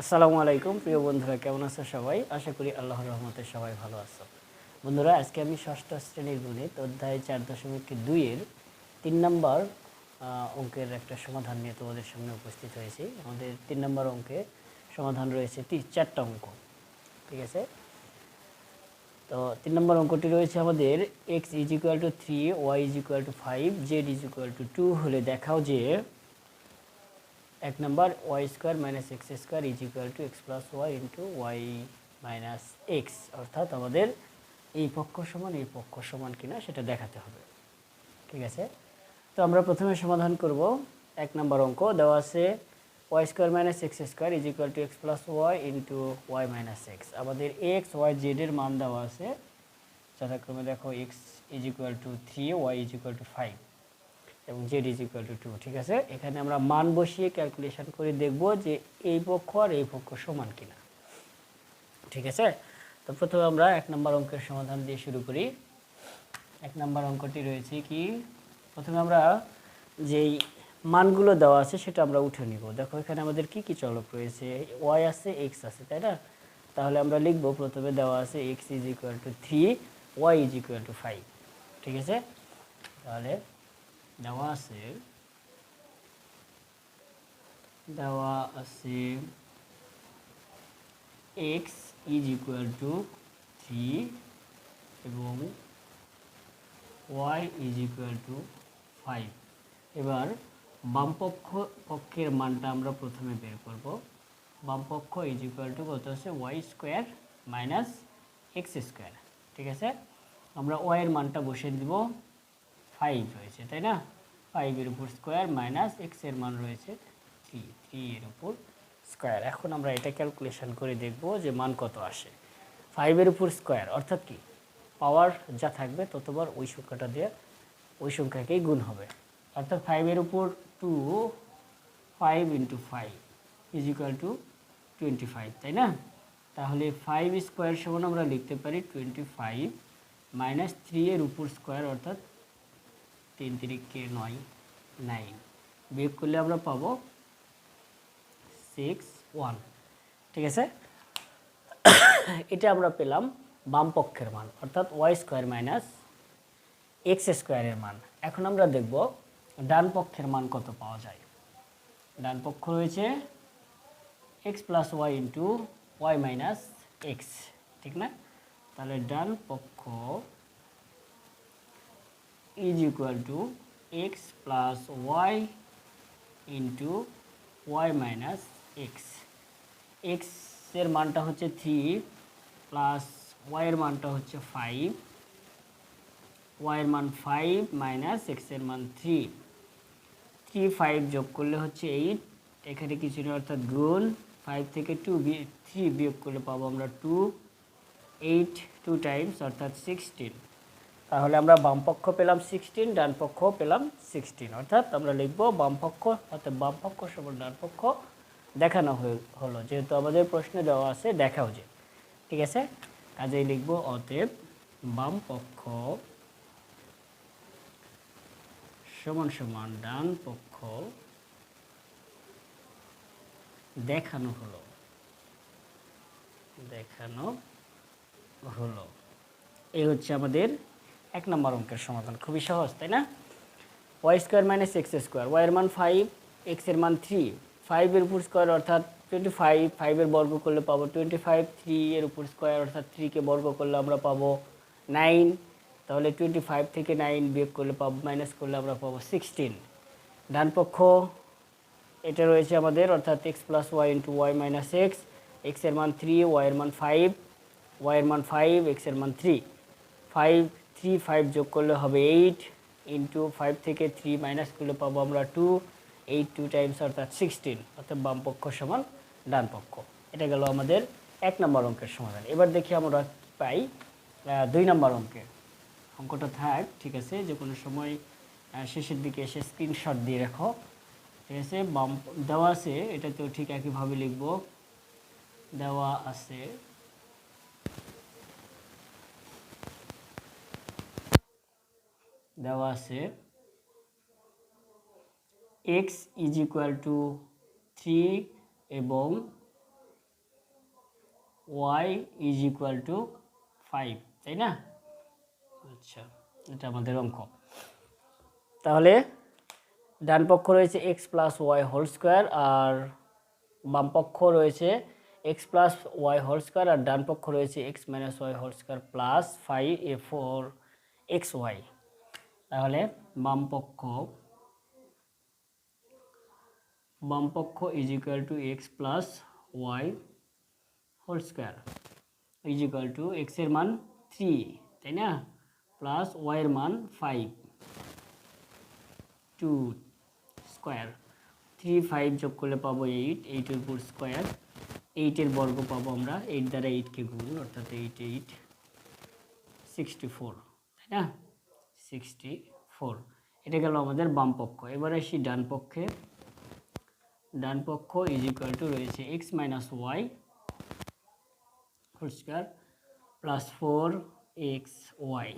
আসসালামু আলাইকুম, প্রিয় বন্ধুরা, কেমন আছো সবাই? আশা করি আল্লাহর রহমতে সবাই ভালো আছো। বন্ধুরা, আজকে আমি ষষ্ঠ শ্রেণির গণিত, অধ্যায় চার দশমিক দুইয়ের তিন নম্বর অঙ্কের একটা সমাধান নিয়ে তোমাদের সামনে উপস্থিত হয়েছি। আমাদের তিন নম্বর অঙ্কে সমাধান রয়েছে চারটা অঙ্ক, ঠিক আছে? তো তিন নম্বর অঙ্কটি রয়েছে আমাদের X is equal to three Y is equal to five Z is equal to two হলে দেখাও যে এক number Y square minus X square is equal to X plus Y into Y minus X অর্থাৎ আমাদের এই পক্ষ সমান এই পক্ষ সমান কিনা সেটা দেখাতে হবে। ঠিক আছে? তো আমরা প্রথমে সমাধান করব। এক নম্বর অঙ্ক দেওয়া আছে Y square minus X square is equal to X plus Y into Y minus X আমাদের এক্স ওয়াই জেডের মান দেওয়া আছে। যথাক্রমে দেখো X is equal to three Y is equal to five এবং Z is equal to two ঠিক আছে? এখানে আমরা মান বসিয়ে ক্যালকুলেশন করে দেখব যে এই পক্ষ আর এই পক্ষ সমান কিনা। ঠিক আছে? তো প্রথমে আমরা এক নম্বর অঙ্কের সমাধান দিয়ে শুরু করি। এক নম্বর অঙ্কটি রয়েছে কি? প্রথমে আমরা যেই মানগুলো দেওয়া আছে সেটা আমরা উঠে নিব। দেখো, এখানে আমাদের কি কি চলক রয়েছে? ওয়াই আছে এক্স আছে, তাই না? তাহলে আমরা লিখব, প্রথমে দেওয়া আছে X is equal to three Y is equal to five ঠিক আছে? তাহলে দেওয়া আছে দেওয়া আছে X is equal to three এবং Y is equal to five এবার বামপক্ষ পক্ষের মানটা আমরা প্রথমে বের করব। বামপক্ষ ইজ ইকুয়াল টু কত আছে? Y square minus X square ঠিক আছে? আমরা ওয়াইয়ের মানটা বসিয়ে দিব। ফাইভ রয়েছে, তাই না? ফাইভের উপর স্কোয়ার মাইনাস এক্সের মান রয়েছে থ্রি থ্রি এর উপর স্কোয়ার এখন আমরা এটা ক্যালকুলেশন করে দেখব যে মান কত আসে। ফাইভের উপর স্কোয়ার অর্থাৎ কি? পাওয়ার যা থাকবে ততবার ওই সংখ্যাটা দিয়ে ওই সংখ্যাকেই গুণ হবে। অর্থাৎ ফাইভের উপর two five into five is equal to twenty five তাই না? তাহলে ফাইভ স্কোয়ার সমান আমরা লিখতে পারি টোয়েন্টি ফাইভ মাইনাস থ্রি এর উপর স্কোয়ার অর্থাৎ তিন তিরিখকে নয় নাইন বিয়োগ করলে আমরা পাবো সিক্স ওয়ান ঠিক আছে? এটা আমরা পেলাম বাম পক্ষের মান, অর্থাৎ ওয়াই স্কোয়ার মাইনাস এক্স স্কোয়ারের মান। এখন আমরা দেখব ডান পক্ষের মান কত পাওয়া যায়। ডান পক্ষ রয়েছে X plus Y into Y minus X ঠিক না? তাহলে ডান পক্ষ is equal to X plus Y into Y minus X এক্সের মানটা হচ্ছে থ্রি প্লাস ওয়াইয়ের মানটা হচ্ছে ফাইভ ওয়াইয়ের মান ফাইভ মাইনাস এক্সের মান থ্রি থ্রি ফাইভ যোগ করলে হচ্ছে এইট এখানে কিছু নেই অর্থাৎ গুণ ফাইভ থেকে টু থ্রি বিয়োগ করলে পাবো আমরা টু এইট টু টাইমস অর্থাৎ সিক্সটিন তাহলে আমরা বামপক্ষ পেলাম সিক্সটিন ডান পক্ষ পেলাম সিক্সটিন অর্থাৎ আমরা লিখব বামপক্ষ অর্থাৎ বামপক্ষ সমান ডান পক্ষ দেখানো হলো। যেহেতু আমাদের প্রশ্নে দেওয়া আছে, দেখাও যে। ঠিক আছে? কাজেই লিখব, অতএব বাম পক্ষ সমান সমান ডান পক্ষ দেখানো হলো। দেখানো হলো। এই হচ্ছে আমাদের এক নম্বর অঙ্কের সমাধান। খুবই সহজ, তাই না? Y square minus X square. ওয়াইয়ের মান ফাইভ এক্সের মান থ্রি ফাইভের উপর স্কোয়ার অর্থাৎ টোয়েন্টি ফাইভ ফাইভের বর্গ করলে পাবো টোয়েন্টি ফাইভ থ্রি এর উপর স্কোয়ার অর্থাৎ থ্রিকে বর্গ করলে আমরা পাবো নাইন তাহলে টোয়েন্টি ফাইভ থেকে নাইন বিয়োগ করলে পাবো মাইনাস করলে আমরা পাবো সিক্সটিন ডান পক্ষ, এটা রয়েছে আমাদের অর্থাৎ X plus Y into Y minus X এক্সের মান থ্রি ওয়াইয়ের মান ফাইভ ওয়াইয়ের মান ফাইভ এক্সের মান থ্রি ফাইভ থ্রি ফাইভ যোগ করলে হবে এইট ইন্টু ফাইভ থেকে থ্রি মাইনাস করলে পাবো আমরা টু এইট টু টাইমস অর্থাৎ সিক্সটিন অর্থাৎ বাম পক্ষ সমান ডান পক্ষ। এটা গেল আমাদের এক নম্বর অঙ্কের সমাধান। এবার দেখি আমরা পাই দুই নম্বর অঙ্কে অঙ্কটা থাক, ঠিক আছে, যে কোনো সময় শেষের দিকে এসে স্ক্রিনশট দিয়ে রাখো। ঠিক আছে, বাম, দেওয়া আছে, এটাতেও ঠিক একইভাবে লিখব। দেওয়া আছে দেওয়া আছে। X is equal to three এবং Y is equal to five তাই না? আচ্ছা এটা আমাদের অঙ্ক। তাহলে ডান পক্ষ রয়েছে X plus Y whole square আর বাম পক্ষ রয়েছে X plus Y whole square আর ডান পক্ষ রয়েছে X minus Y whole square plus five a four X Y তাহলে বামপক্ষ বামপক্ষ বাম is equal to X plus Y whole square is equal to এক্সের মান থ্রি তাই না? প্লাস ওয়াইয়ের মান five two square three five যোগ করলে পাবো এইট এইটের উপর স্কোয়ার এইটের বর্গ পাবো আমরা এইট দ্বারা এইটকে গুণ, অর্থাৎ এইট এইট সিক্সটি ফোর তাই না? সিক্সটি ফোর এটা গেল আমাদের বাম পক্ষ। এবার আসি ডান পক্ষে। ডান পক্ষ ইজ ইকুয়াল টু রয়েছে X minus Y whole plus four X Y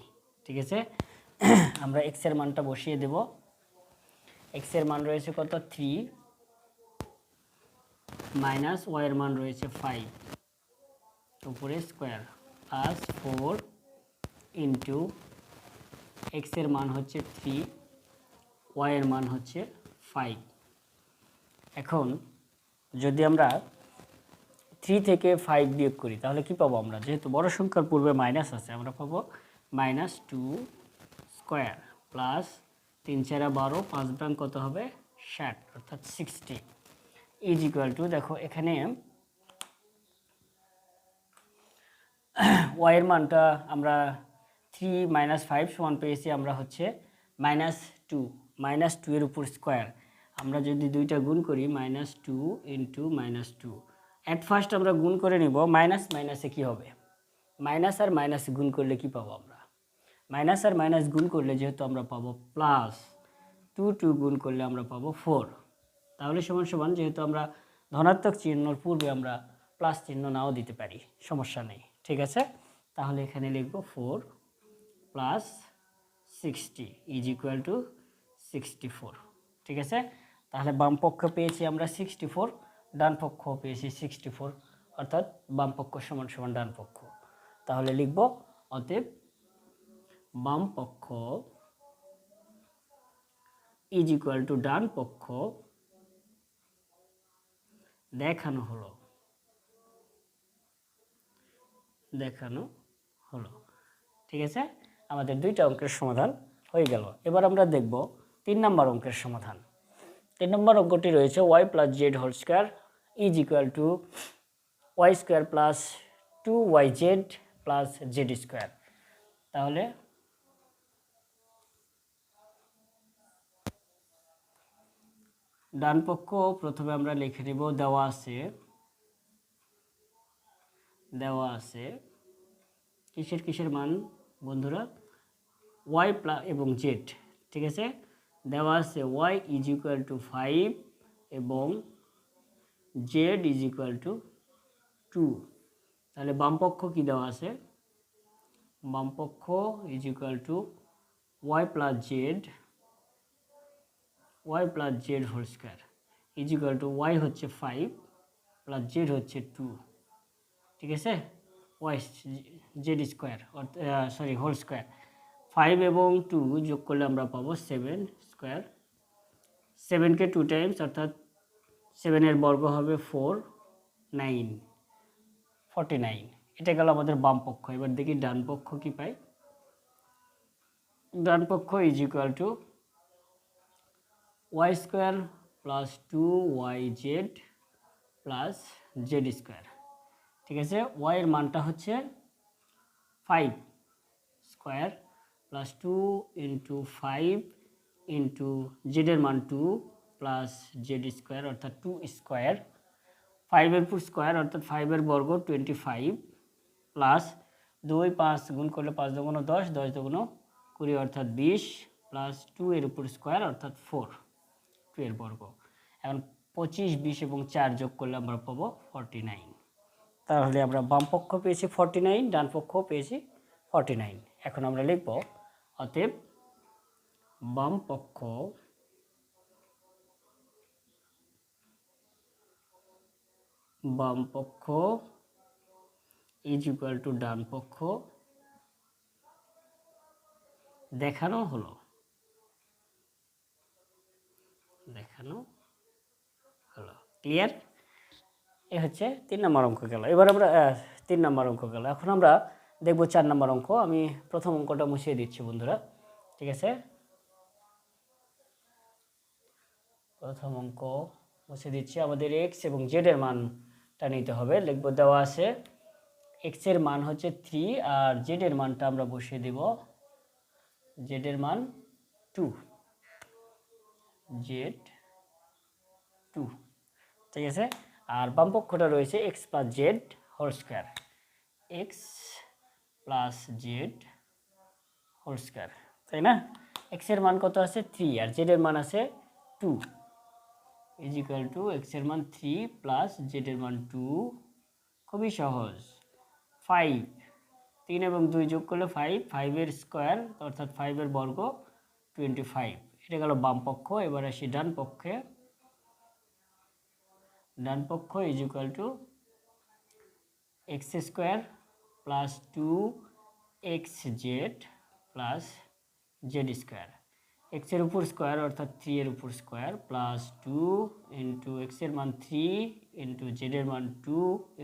ঠিক আছে? আমরা এক্সের মানটা বসিয়ে দেব। এক্সের মান রয়েছে কত? থ্রি মাইনাস ওয়াইয়ের মান রয়েছে ফাইভ উপরে স্কোয়ার প্লাস ফোর ইন্টু এক্সের মান হচ্ছে থ্রি ওয়াইয়ের মান হচ্ছে ফাইভ এখন যদি আমরা থ্রি থেকে ফাইভ বিয়োগ করি, তাহলে কি পাবো আমরা? যেহেতু বড় সংখ্যার পূর্বে মাইনাস আছে, আমরা পাবো মাইনাস টু স্কোয়ার প্লাস তিন চারা বারো, পাঁচ ব্যাং কত হবে? ষাট, অর্থাৎ সিক্সটি ইজ ইকুয়াল টু দেখো এখানে ওয়াইয়ের মানটা আমরা থ্রি মাইনাস ফাইভ সমান পেয়েছি আমরা হচ্ছে মাইনাস টু মাইনাস টু উপর স্কোয়ার আমরা যদি দুইটা গুণ করি minus two into minus two at first আমরা গুণ করে নিব মাইনাস মাইনাসে কি হবে? মাইনাস আর মাইনাস গুণ করলে কি পাবো আমরা? মাইনাস আর মাইনাস গুণ করলে যেহেতু আমরা পাবো প্লাস টু টু গুণ করলে আমরা পাবো ফোর তাহলে সমান সমান যেহেতু আমরা ধনাত্মক চিহ্নর পূর্বে আমরা প্লাস চিহ্ন নাও দিতে পারি, সমস্যা নেই। ঠিক আছে? তাহলে এখানে লিখব four plus sixty is equal to sixty four ঠিক আছে? তাহলে বাম পক্ষ পেয়েছি আমরা সিক্সটি ফোর ডান পক্ষ পেয়েছি সিক্সটি ফোর অর্থাৎ বাম পক্ষ সমান সমান ডান পক্ষ। তাহলে লিখব, অতএব বাম পক্ষ ইজ ইকুয়াল টু ডান পক্ষ দেখানো হলো। দেখানো হলো। ঠিক আছে? আমাদের দুইটা অঙ্কের সমাধান হয়ে গেল। এবার আমরা দেখব তিন নম্বর অঙ্কের সমাধান। তিন নম্বর অঙ্কটি রয়েছে Y plus Z whole square is equal to Y square plus two Y Z plus Z square তাহলে ডান পক্ষ প্রথমে আমরা লিখে নেব, দেওয়া আছে দেওয়া আছে। কিসের কিসের মান বন্ধুরা? ওয়াই প্লাস এবং জেড ঠিক আছে? দেওয়া আছে Y is equal to five এবং Z is equal to two তাহলে বামপক্ষ কী দেওয়া আছে? বামপক্ষ is equal to Y plus Z Y plus Z whole square is equal to Y হচ্ছে ফাইভ প্লাস জেড হচ্ছে টু ঠিক আছে? Y Z square sorry whole square five এবং টু যোগ করলে আমরা পাবো সেভেন স্কোয়ার সেভেনকে টু টাইমস অর্থাৎ সেভেনের বর্গ হবে ফোর নাইন ফর্টি নাইন এটা গেল আমাদের বাম পক্ষ। এবার দেখি ডান পক্ষ কি পাই ডান পক্ষ is equal to Y square plus two Y Z plus Z square ঠিক আছে? ওয়াইয়ের মানটা হচ্ছে five square plus two into five into জেডের মান টু প্লাস জেড স্কোয়ার অর্থাৎ টু স্কোয়ার ফাইভের ফুট স্কোয়ার অর্থাৎ ফাইভের বর্গ টোয়েন্টি ফাইভ প্লাস দুই পাঁচ গুণ করলে পাঁচ দুগুণ দশ দশ দুগুণ কুড়ি, অর্থাৎ বিশ প্লাস টু এর উপর স্কোয়ার অর্থাৎ ফোর টু এর বর্গ। এখন পঁচিশ, বিশ এবং চার যোগ করলে আমরা পাবো ফর্টি নাইন তাহলে আমরা বাম পক্ষ পেয়েছি ফর্টি নাইন ডান পক্ষ পেয়েছি ফর্টি নাইন এখন আমরা লিখব অতএব বাম পক্ষ বাম পক্ষ ইজ ইকুয়াল টু ডান পক্ষ দেখানো হলো। দেখানো হলো। ক্লিয়ার এ হচ্ছে তিন নম্বর অঙ্ক গেল। এবার আমরা তিন নম্বর অঙ্ক গেল। এখন আমরা দেখব চার নম্বর অঙ্ক। আমি প্রথম অঙ্কটা মুছিয়ে দিচ্ছি বন্ধুরা। ঠিক আছে? প্রথম অঙ্ক মুছে দিচ্ছি। আমাদের এক্স এবং জেড এর মানটা নিতে হবে। লিখব দেওয়া আছে এক্সের মান হচ্ছে থ্রি আর জেড এর মানটা আমরা বসিয়ে দেব। জেড এর মান টু জেড টু ঠিক আছে? আর বাম পক্ষটা রয়েছে x plus z whole square x plus z whole square তাই না? এক্সের মান কত আছে? থ্রি আর জেড এর মান আছে টু ইজ টু এক্সের মান থ্রি প্লাস জেড এর মান টু খুবই সহজ। ফাইভ তিন এবং দুই যোগ করলে ফাইভ ফাইভের স্কোয়ার অর্থাৎ ফাইভের বর্গ টোয়েন্টি ফাইভ এটা গেল বাম পক্ষ, এবার আসি ডান পক্ষে। ডান পক্ষ is two x square plus two x z plus z square এক্সের উপর স্কোয়ার অর্থাৎ থ্রি এর উপর স্কোয়ার প্লাস টু ইন্টু এক্সের মান থ্রি ইন্টু জেডের মান টু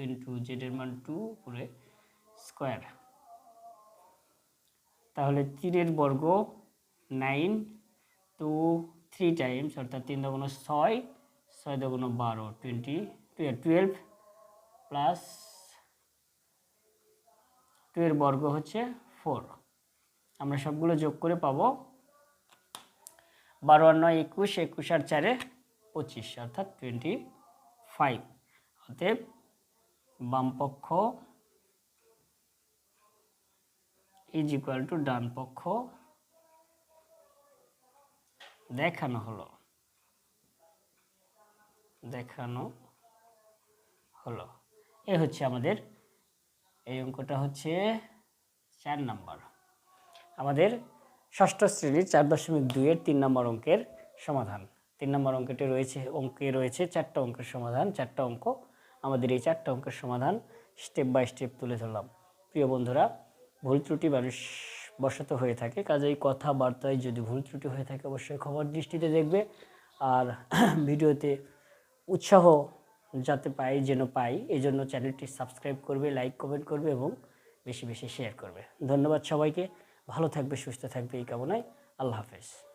ইন্টু জেডের মান টু উপরে স্কোয়ার তাহলে তিনের বর্গ নাইন টু থ্রি টাইমস অর্থাৎ তিন দগুণ ছয় ছয় দগুণ বারো টোয়েন্টি টুয়েলভ প্লাস টু এর বর্গ হচ্ছে ফোর আমরা সবগুলো যোগ করে পাবো বারো আর নয় একুশ একুশ আর চারে পঁচিশ, অর্থাৎ টোয়েন্টি ফাইভ অতএব বামপক্ষ ইজ ইকুয়াল টু ডান পক্ষ দেখানো হলো। দেখানো হলো। এ হচ্ছে আমাদের এই অঙ্কটা হচ্ছে চার নাম্বার। আমাদের ষষ্ঠ শ্রেণির চার দশমিক দুইয়ের তিন নম্বর অঙ্কের সমাধান। তিন নম্বর অঙ্কটি রয়েছে, অঙ্কে রয়েছে চারটা অঙ্কের সমাধান, চারটা অঙ্ক। আমাদের এই চারটা অঙ্কের সমাধান স্টেপ বাই স্টেপ তুলে ধরলাম। প্রিয় বন্ধুরা, ভুল ত্রুটি মানুষ বশত হয়ে থাকে, কাজেই কথাবার্তায় যদি ভুল ত্রুটি হয়ে থাকে, অবশ্যই খবর দৃষ্টিতে দেখবে। আর ভিডিওতে উৎসাহ যাতে পাই, যেন পাই এই জন্য চ্যানেলটি সাবস্ক্রাইব করবে, লাইক, কমেন্ট করবে এবং বেশি বেশি শেয়ার করবে। ধন্যবাদ সবাইকে। ভালো থাকবে, সুস্থ থাকবে এই কামনায়। আল্লাহ হাফেজ।